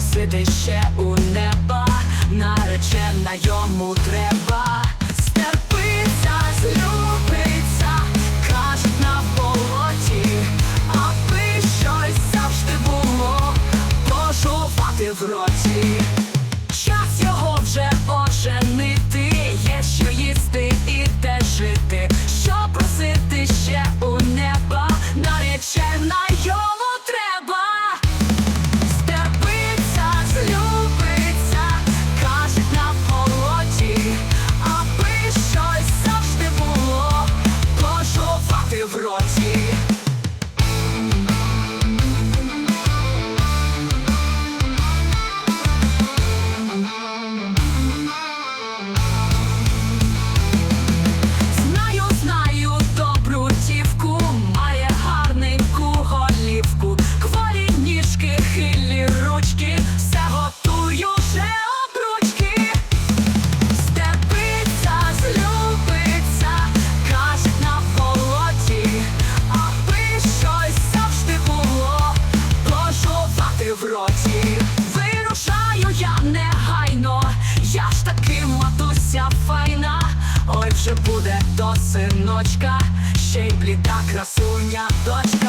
просити ще у неба, наречена йому треба, стерпиться, злюбиться, кажуть на болоті, аби щось завжди було, пожувати в роті. вже буде до синочка, ще й бліда красуня дочка.